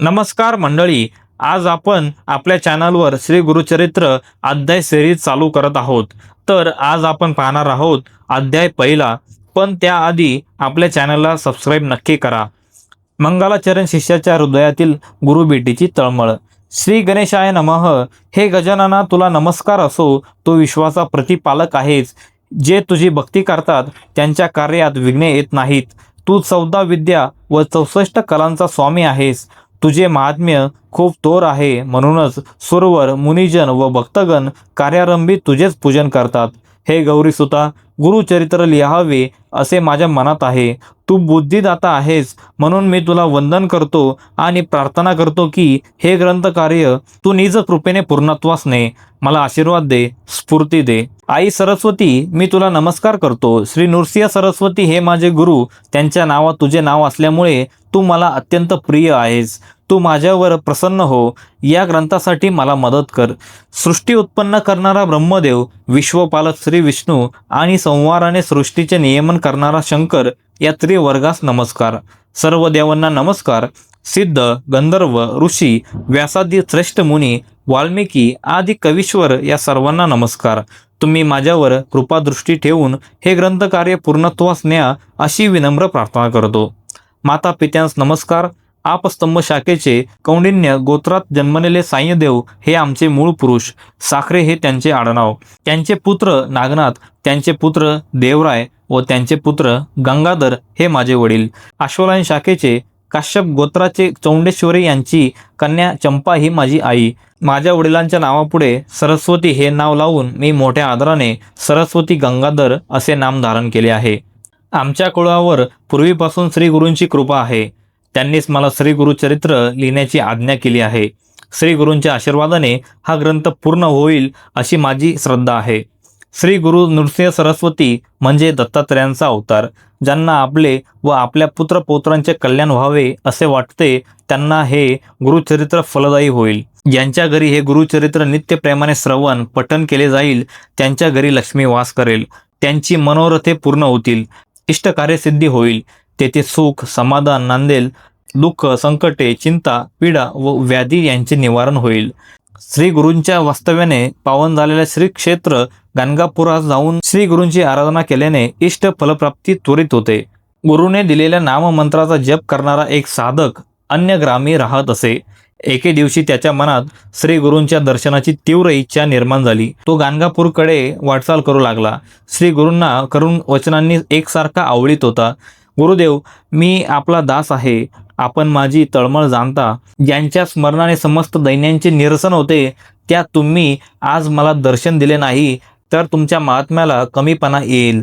नमस्कार मंडळी आज आपण आपल्या चॅनलवर श्री गुरुचरित्र अध्याय सिरीज चालू करत आहोत. तर आज आपण पाहणार आहोत अध्याय पहिला पण त्याआधी आपल्या चॅनलला सबस्क्राईब नक्की करा. मंगलाचरण शिष्याच्या हृदयातील गुरुबेटीची तळमळ. श्री गणेशाय नमः. हे गजानना तुला नमस्कार असो तो विश्वाचा प्रतिपालक आहेस. जे तुझी भक्ती करतात त्यांच्या कार्यात विघ्ने येत नाहीत. तू चौदा विद्या व चौसष्ट कलांचा स्वामी आहेस. तुझे महात्म्य खूप तोर आहे म्हणूनच सुरवर मुनिजन व भक्तगण कार्यारंभी तुझेच पूजन करतात. हे गौरीसुता गुरुचरित्र लिहावे असे माझ्या मनात आहे. तू बुद्धिदाता आहेस म्हणून मी तुला वंदन करतो आणि प्रार्थना करतो की हे ग्रंथकार्य तू निज कृपेने पूर्णत्वास ने. मला आशीर्वाद दे स्फूर्ती दे. आई सरस्वती मी तुला नमस्कार करतो. श्री नृसिंह सरस्वती हे माझे गुरु. त्यांच्या नावात तुझे नाव असल्यामुळे तू मला अत्यंत प्रिय आहेस. तू माझ्यावर प्रसन्न हो या ग्रंथासाठी मला मदत कर. सृष्टी उत्पन्न करणारा ब्रह्मदेव विश्वपालक श्री विष्णू आणि संवाराने सृष्टीचे नियमन करणारा शंकर या त्रिवर्गास नमस्कार. सर्व देवांना नमस्कार. सिद्ध गंधर्व ऋषी व्यासादी श्रेष्ठ मुनी वाल्मिकी आदी कवीश्वर या सर्वांना नमस्कार. तुम्ही माझ्यावर कृपादृष्टी ठेवून हे ग्रंथकार्य पूर्णत्वास न्या अशी विनम्र प्रार्थना करतो. माता पित्यांस नमस्कार. आपस्तंभ शाखेचे कौंडिन्य गोत्रात जन्मलेले साईदेव हे आमचे मूळ पुरुष. साखरे हे त्यांचे आडनाव. त्यांचे पुत्र नागनाथ त्यांचे पुत्र देवराय व त्यांचे पुत्र गंगाधर हे माझे वडील. अश्वलायन शाखेचे काश्यप गोत्राचे चौंडेश्वरी यांची कन्या चंपा ही माझी आई. माझ्या वडिलांच्या नावापुढे सरस्वती हे नाव लावून मी मोठ्या आदराने सरस्वती गंगाधर असे नाम धारण केले आहे. आमच्या कुळावर पूर्वीपासून श्री गुरूंची कृपा आहे. त्यांनीच मला श्री गुरुचरित्र लिहिण्याची आज्ञा केली आहे. श्री गुरूंच्या आशीर्वादाने हा ग्रंथ पूर्ण होईल अशी माझी श्रद्धा आहे. श्री गुरु नृसिंह सरस्वती म्हणजे दत्तात्रयांचा अवतार. ज्यांना आपले व आपल्या पुत्रपौत्रांचे कल्याण व्हावे असे वाटते त्यांना हे गुरुचरित्र फलदायी होईल. ज्यांच्या घरी हे गुरुचरित्र नित्य प्रेमाने श्रवण पठन केले जाईल. त्यांच्या घरी लक्ष्मी वास करेल. त्यांची मनोरथे पूर्ण होतील. इष्टकार्यसिद्धी होईल. तेथे सुख समाधान नांदेल दुःख संकटे चिंता पीडा व व्याधी यांचे निवारण होईल. श्री गुरूंच्या वास्तव्याने पावन झालेल्या श्री क्षेत्र गाणगापुरात जाऊन श्री गुरूंची आराधना केल्याने इष्ट फलप्राप्ती त्वरित होते. गुरुने दिलेल्या नाममंत्राचा जप करणारा एक साधक अन्य ग्रामी राहत असे. एके दिवशी त्याच्या मनात श्री गुरूंच्या दर्शनाची तीव्र इच्छा निर्माण झाली. तो गाणगापूरकडे वाटचाल करू लागला. श्री गुरूंना करून वचनांनी एकसारखा आवडीत होता. गुरुदेव मी आपला दास आहे. आपण माझी तळमळ जाणता. ज्यांच्या स्मरणाने समस्त दैन्यांचे निरसन होते. त्या तुम्ही आज मला दर्शन दिले नाही तर तुमच्या महात्म्याला कमीपणा येईल.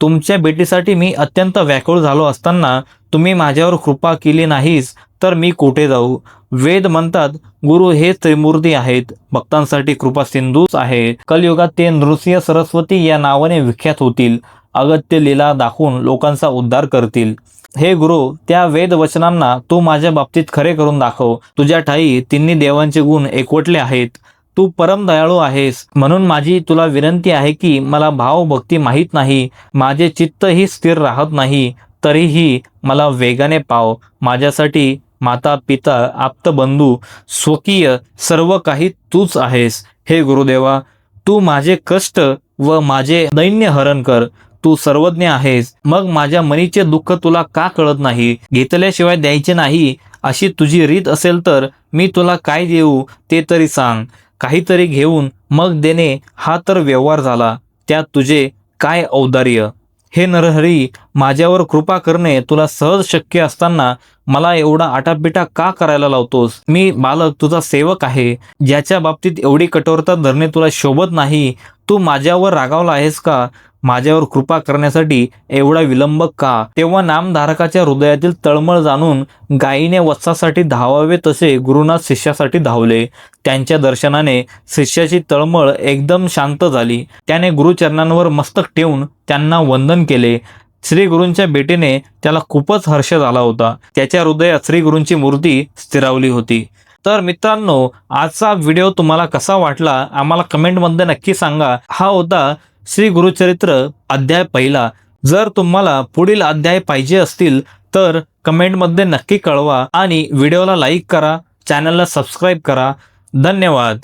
तुमच्या भेटीसाठी मी अत्यंत व्याकुळ झालो असताना तुम्ही माझ्यावर कृपा केली नाहीस तर मी कुठे जाऊ? वेद म्हणतात गुरु हे त्रिमूर्ती आहेत. भक्तांसाठी कृपा सिंधूच आहे. कलयुगात ते नृसिंह सरस्वती या नावाने विख्यात होतील. अगत्य लीला दाखवून लोकांचा उद्धार करतील. हे गुरु त्या वेद वचनांना तू माझ्या बाबतीत खरे करून दाखव. तुझ्या ठाई तिन्ही देवांचे गुण एकवटले आहेत. तू परम दयाळू आहेस. म्हणून माझी तुला विनंती आहे की मला भाव भक्ती माहीत नाही. माझे चित्तही स्थिर राहत नाही. तरीही मला वेगाने पाव. माझ्यासाठी माता पिता आप्तबंधू स्वकीय सर्व काही तूच आहेस. हे गुरुदेवा तू माझे कष्ट व माझे दैन्य हरण कर. तू सर्वज्ञ आहेस. मग माझ्या मनीचे दुःख तुला का कळत नाही? घेतल्याशिवाय द्यायचे नाही? अशी तुझी रीत असेल तर मी तुला काय देऊ ते तरी सांग. काहीतरी घेऊन मग देणे हा तर व्यवहार झाला. त्यात तुझे काय औदार्य? हे नरहरी माझ्यावर कृपा करणे तुला सहज शक्य असताना मला एवढा आटापिटा का करायला लावतोस? मी बालक तुझा सेवक आहे. ज्याच्या बाबतीत एवढी कठोरता धरणे तुला शोभत नाही. तू माझ्यावर रागावला आहेस का? माझ्यावर कृपा करण्यासाठी एवढा विलंब का? तेव्हा नामधारकाच्या हृदयातील तळमळ जाणून गायीने वत्सासाठी धावावे तसे गुरुनाथ शिष्यासाठी धावले. त्यांच्या दर्शनाने शिष्याची तळमळ एकदम शांत झाली. त्याने गुरुचरणांवर मस्तक ठेवून त्यांना वंदन केले. श्री गुरूंच्या भेटीने त्याला खूपच हर्ष झाला होता. त्याच्या हृदयात श्री गुरूंची मूर्ती स्थिरावली होती. तर मित्रांनो आजचा व्हिडिओ तुम्हाला कसा वाटला? आम्हाला कमेंटमध्ये नक्की सांगा. हा होता श्री गुरुचरित्र अध्याय पहिला. जर तुम्हाला पुढील अध्याय पाहिजे असतील तर कमेंटमध्ये नक्की कळवा आणि व्हिडिओला लाईक करा चॅनलला सबस्क्राईब करा. धन्यवाद.